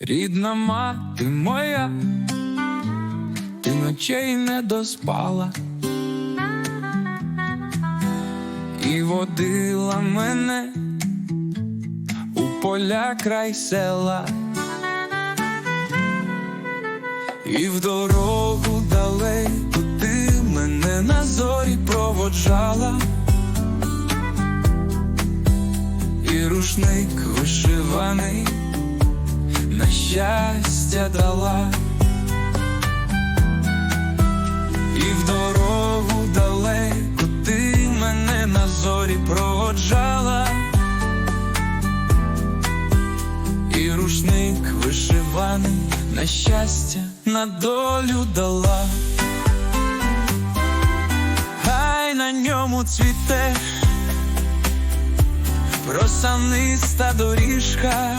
Рідна мати моя, ти ночей не доспала і водила мене у поля край села, і в дорогу далеку ти мене на зорі проводжала. І рушник вишиваний щастя дала, і в дорогу далеко ти мене на зорі проводжала, і рушник вишиваний на щастя, на долю дала, хай на ньому цвіте просаниста доріжка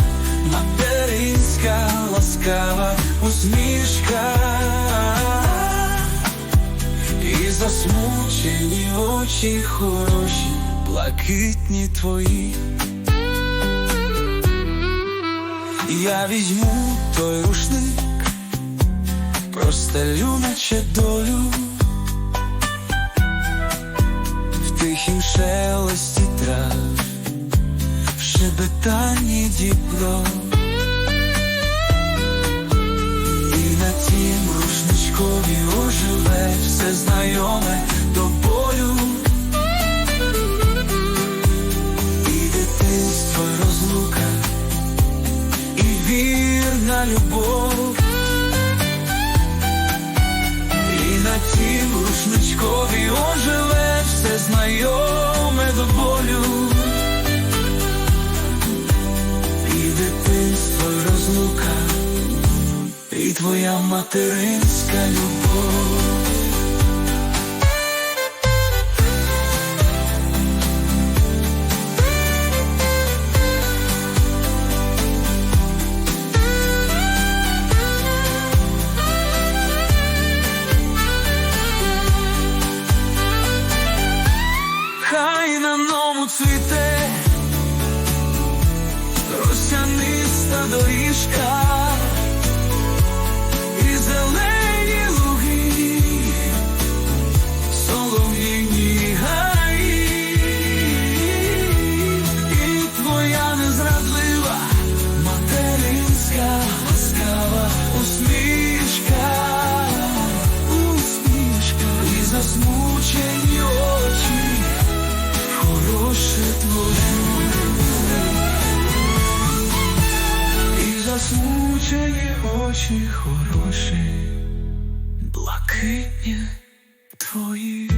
материнська ласкава усмішка, і засмучені очі хороші, блакитні твої. Я візьму той рушник, простелю, наче долю. В тихім шелесті трав шебетанні дібро І на тім рушничкові оживе все знайоме до болю. І дитинство розлука, і вірна любов твоя материнська любов. Хай на нову цвіте росяниста доріжка Розбуджені очі хороші, блакитні твої.